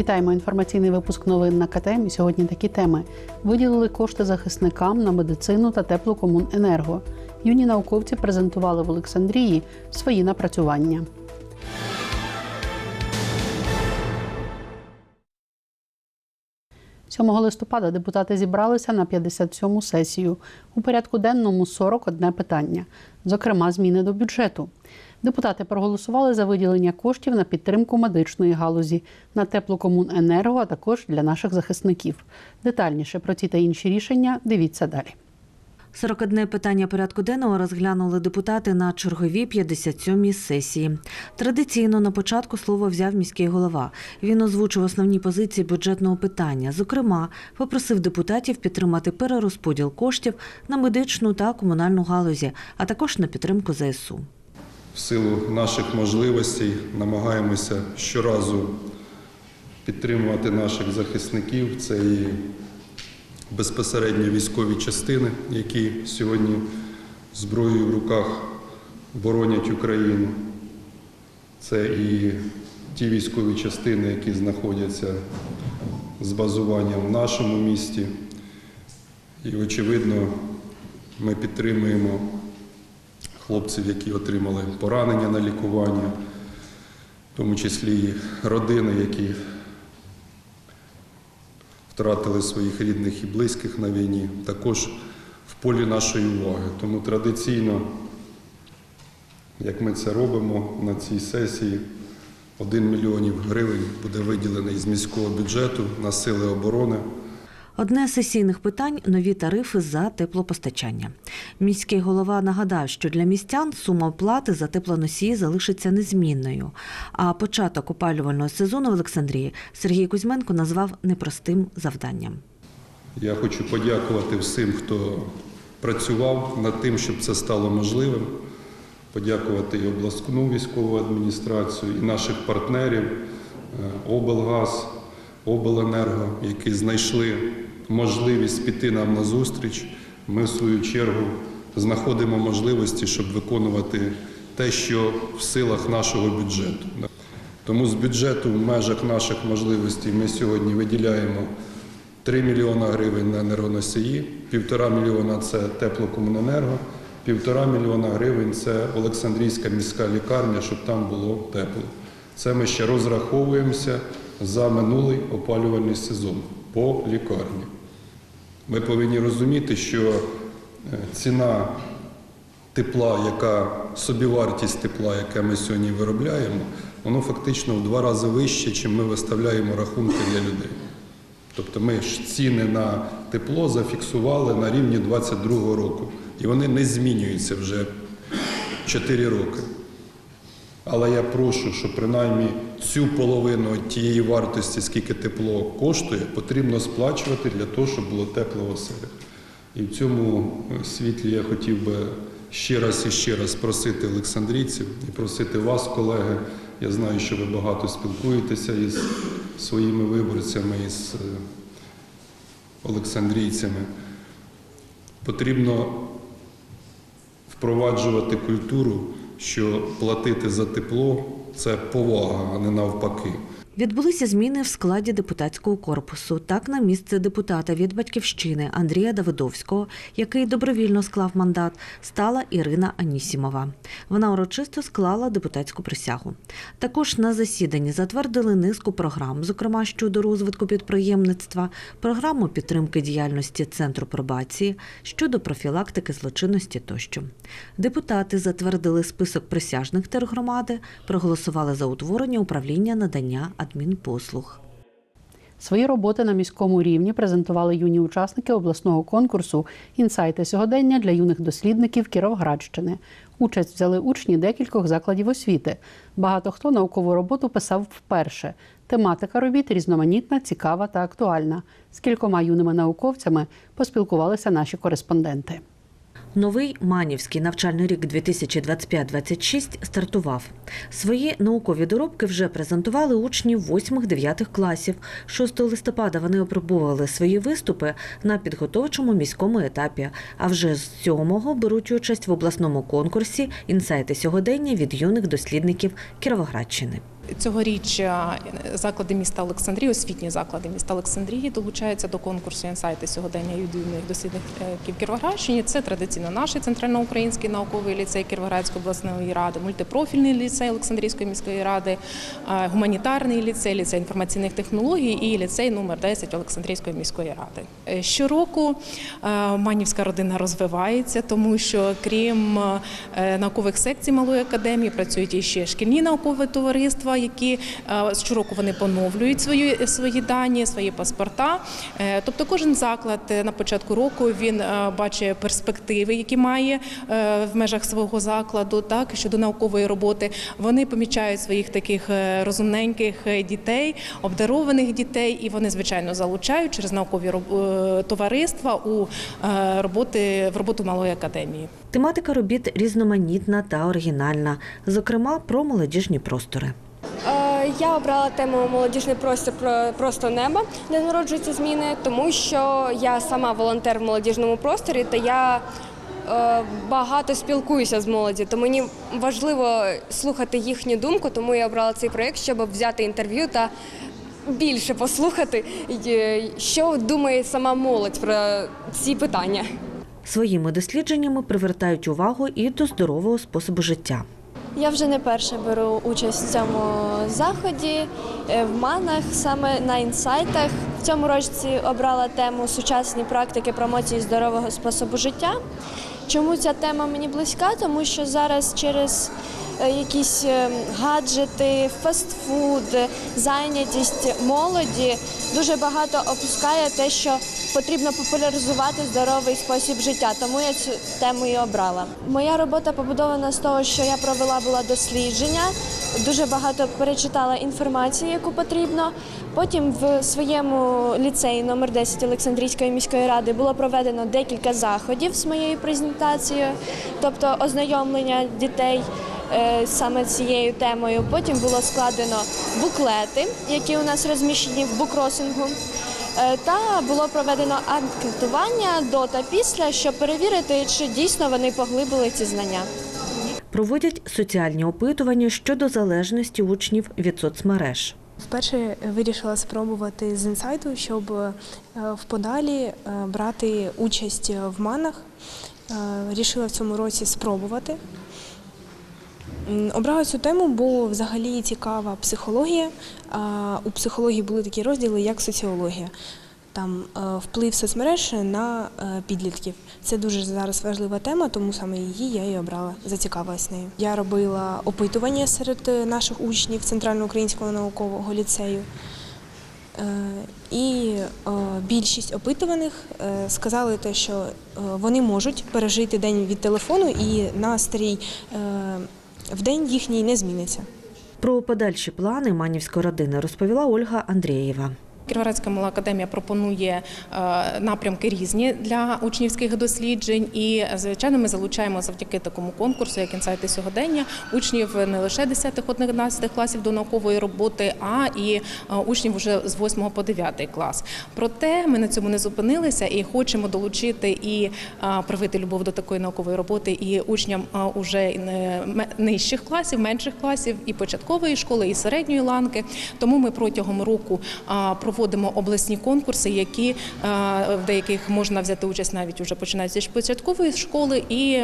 Вітаємо інформаційний випуск новин на КТМ. Сьогодні такі теми: виділили кошти захисникам на медицину та теплокомуненерго. Юні науковці презентували в Олександрії свої напрацювання. – 7 листопада депутати зібралися на 57-му сесію. У порядку денному 41 питання, зокрема, зміни до бюджету. Депутати проголосували за виділення коштів на підтримку медичної галузі, на теплокомуненерго, а також для наших захисників. Детальніше про ці та інші рішення дивіться далі. 41 питання порядку денного розглянули депутати на черговій 57-й сесії. Традиційно на початку слово взяв міський голова. Він озвучив основні позиції бюджетного питання. Зокрема, попросив депутатів підтримати перерозподіл коштів на медичну та комунальну галузі, а також на підтримку ЗСУ. В силу наших можливостей намагаємося щоразу підтримувати наших захисників. Це і безпосередньо військові частини, які сьогодні зброєю в руках боронять Україну. Це і ті військові частини, які знаходяться з базуванням в нашому місті. І, очевидно, ми підтримуємо хлопців, які отримали поранення на лікування, в тому числі і родини, які втратили своїх рідних і близьких на війні, також в полі нашої уваги. Тому традиційно, як ми це робимо на цій сесії, 1 мільйонів гривень буде виділений з міського бюджету на сили оборони. Одне з сесійних питань нові тарифи за теплопостачання. Міський голова нагадав, що для містян сума оплати за теплоносії залишиться незмінною. А початок опалювального сезону в Олександрії Сергій Кузьменко назвав непростим завданням. Я хочу подякувати всім, хто працював над тим, щоб це стало можливим. Подякувати і обласну військову адміністрацію, і наших партнерів е, облгаз, обленерго, які знайшли можливість піти нам на зустріч. Ми, в свою чергу, знаходимо можливості, щоб виконувати те, що в силах нашого бюджету. Тому з бюджету в межах наших можливостей ми сьогодні виділяємо 3 мільйона гривень на енергоносії, півтора мільйона це теплокомуненерго, півтора мільйона гривень це Олександрійська міська лікарня, щоб там було тепло. Це ми ще розраховуємося за минулий опалювальний сезон по лікарні. Ми повинні розуміти, що е, ціна тепла, яка собівартість тепла, яке ми сьогодні виробляємо, воно фактично в два рази вище, чим ми виставляємо рахунки для людей. Тобто ми ж ціни на тепло зафіксували на рівні 2022 року. І вони не змінюються вже 4 роки. Але я прошу, що принаймні цю половину тієї вартості, скільки тепло коштує, потрібно сплачувати для того, щоб було тепло в оселях. І в цьому світлі я хотів би ще раз і ще раз просити олександрійців і просити вас, колеги. Я знаю, що ви багато спілкуєтеся із своїми виборцями, із е, олександрійцями. Потрібно впроваджувати культуру, що платити за тепло це повага, а не навпаки. Відбулися зміни в складі депутатського корпусу. Так, на місце депутата від батьківщини Андрія Давидовського, який добровільно склав мандат, стала Ірина Анісімова. Вона урочисто склала депутатську присягу. Також на засіданні затвердили низку програм, зокрема щодо розвитку підприємництва, програму підтримки діяльності центру пробації щодо профілактики злочинності тощо. Депутати затвердили список присяжних тергромади, проголосували за утворення управління надання адмінпослуг. Свої роботи на міському рівні презентували юні учасники обласного конкурсу Інсайти сьогодення для юних дослідників Кіровградщини. Участь взяли учні декількох закладів освіти. Багато хто наукову роботу писав вперше. Тематика робіт різноманітна, цікава та актуальна. З кількома юними науковцями поспілкувалися наші кореспонденти. Новий Манівський навчальний рік 2025-26 стартував. Свої наукові доробки вже презентували учні 8-9 класів. 6 листопада вони опробували свої виступи на підготовчому міському етапі. А вже з 7-го беруть участь в обласному конкурсі Інсайти сьогодення від юних дослідників Кіровоградщини. Цьогоріч е, заклади міста Олександрії, освітні заклади міста Олександрії долучаються до конкурсу інсайти сьогодення юних дослідників Кіровоградщині. Це традиційно наш центральноукраїнський науковий ліцей Кіровоградської обласної ради, мультипрофільний ліцей Олександрійської міської ради, е, гуманітарний ліцей, ліцей інформаційних технологій і ліцей номер 10 Олександрійської міської ради. Е, Щороку е, Манівська родина розвивається, тому що крім е, наукових секцій малої академії працюють і ще шкільні наукові товариства, які е, щороку вони поновлюють свої, свої дані, свої паспорта. Е, Тобто кожен заклад е, на початку року він е, бачить перспективи, які має е, в межах свого закладу, так щодо наукової роботи. Вони помічають своїх таких е, розумненьких е, дітей, обдарованих дітей, і вони звичайно залучають через наукові е, товариства у е, роботи в роботу малої академії. Тематика робіт різноманітна та оригінальна, зокрема про молодіжні простори. Я обрала тему молодіжний простір про просто небо, де народжуються зміни, тому що я сама волонтер в молодіжному просторі, та я е, багато спілкуюся з молоді, то мені важливо слухати їхню думку, тому я обрала цей проєкт, щоб взяти інтерв'ю та більше послухати, е, що думає сама молодь про ці питання. Своїми дослідженнями привертають увагу і до здорового способу життя. Я вже не перше беру участь в цьому заході е, в манах, саме на інсайтах. В цьому році обрала тему сучасні практики промоції здорового способу життя. Чому ця тема мені близька? Тому що зараз через е, якісь е, гаджети, фастфуд, зайнятість молоді дуже багато опускає те, що потрібно популяризувати здоровий спосіб життя. Тому я цю тему і обрала. Моя робота побудована з того, що я провела була дослідження, дуже багато перечитала інформації, яку потрібно. Потім в своєму ліцеї номер 10 Олександрійської міської ради було проведено декілька заходів з моєю презентацією, тобто ознайомлення дітей е, саме цією темою. Потім було складено буклети, які у нас розміщені в букросингу. Е, Та було проведено анкетування до та після, щоб перевірити, чи дійсно вони поглибили ці знання. Проводять соціальні опитування щодо залежності учнів від соцмереж. Вперше вирішила спробувати з інсайту, щоб е, в подалі е, брати участь в манах. Е, Рішила в цьому році спробувати. Обрала цю тему, бо взагалі цікава психологія. У психології були такі розділи, як соціологія. Там е, вплив соцмереж на е, підлітків. Це дуже зараз важлива тема, тому саме її я і обрала, зацікавилась нею. Я робила опитування серед е, наших учнів Центральноукраїнського наукового ліцею. І більшість опитуваних сказали те, що вони можуть пережити день від телефону і настрій в день їхній не зміниться. Про подальші плани манівської родини розповіла Ольга Андрієва. Кіровоградська мала академія пропонує е, напрямки різні для учнівських досліджень, і звичайно, ми залучаємо завдяки такому конкурсу, як інсайти сьогодення, учнів не лише 10-11 класів до наукової роботи, а і е, учнів вже з 8 по 9 клас. Проте ми на цьому не зупинилися і хочемо долучити і е, привити любов до такої наукової роботи і учням уже нижчих класів, менших класів, і початкової школи, і середньої ланки. Тому ми протягом року а, проводимо обласні конкурси, які в деяких можна взяти участь навіть уже починаючи з початкової школи і.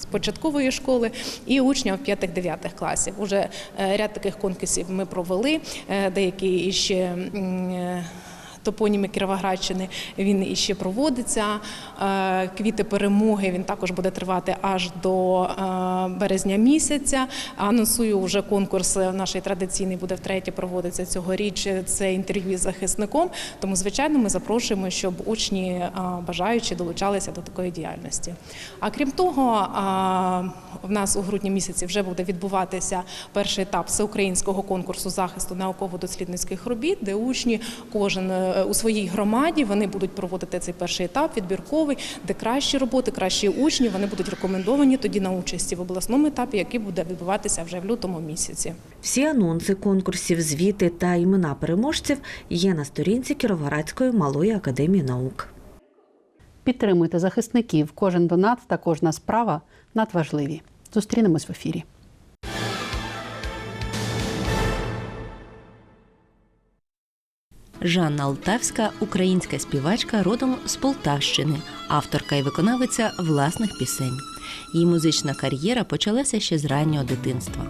З початкової школи і учнів 5-9 класів. Уже е, ряд таких конкурсів ми провели. Е, Деякі ще е, топоніми Кіровоградщини він іще проводиться. Е, Квіти перемоги він також буде тривати аж до е, березня місяця. Анонсую вже конкурс е, наш традиційний буде втретє проводиться цьогоріч. Це інтерв'ю з захисником. Тому, звичайно, ми запрошуємо, щоб учні бажаючі долучалися до такої діяльності. А крім того, в нас у грудні місяці вже буде відбуватися перший етап всеукраїнського конкурсу захисту науково-дослідницьких робіт, де учні кожен у своїй громаді вони будуть проводити цей перший етап відбірковий, де кращі роботи, кращі учні вони будуть рекомендовані тоді на участі в обласному етапі, який буде відбуватися вже в лютому місяці. Всі анонси конкурсів, звіти та імена переможців є на сторінці Кіровоградської малої академії наук. Підтримуйте захисників. Кожен донат та кожна справа надважливі. Зустрінемось в ефірі. Жанна Алтавська українська співачка родом з Полтавщини, авторка і виконавиця власних пісень. Її музична кар'єра почалася ще з раннього дитинства.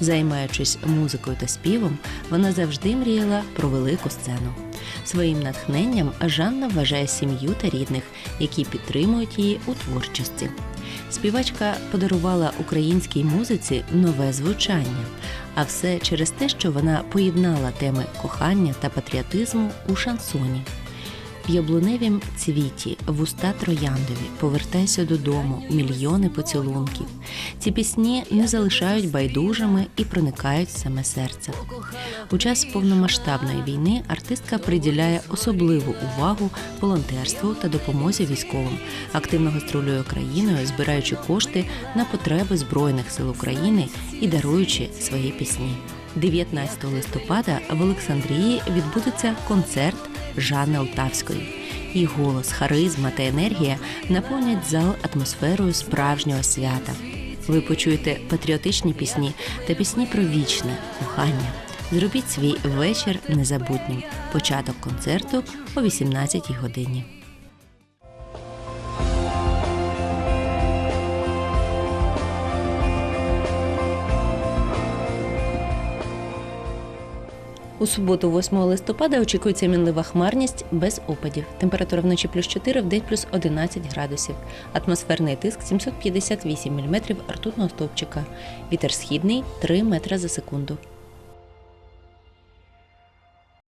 Займаючись музикою та співом, вона завжди мріяла про велику сцену. Своїм натхненням Жанна вважає сім'ю та рідних, які підтримують її у творчості. Співачка подарувала українській музиці нове звучання, а все через те, що вона поєднала теми кохання та патріотизму у шансоні. В яблуневім цвіті, в уста трояндові, повертайся додому, мільйони поцілунків. Ці пісні не залишають байдужими і проникають в саме серце. У час повномасштабної війни артистка приділяє особливу увагу волонтерству та допомозі військовим, активно гастролює країною, збираючи кошти на потреби Збройних сил України і даруючи свої пісні. 19 листопада в Олександрії відбудеться концерт Жанни Алтавської. Її голос, харизма та енергія наповнять зал атмосферою справжнього свята. Ви почуєте патріотичні пісні та пісні про вічне кохання. Зробіть свій вечір незабутнім. Початок концерту о 18 годині. У суботу, 8 листопада, очікується мінлива хмарність без опадів. Температура вночі плюс 4, в день плюс 11 градусів. Атмосферний тиск 758 мм ртутного стовпчика. Вітер східний 3 метри за секунду.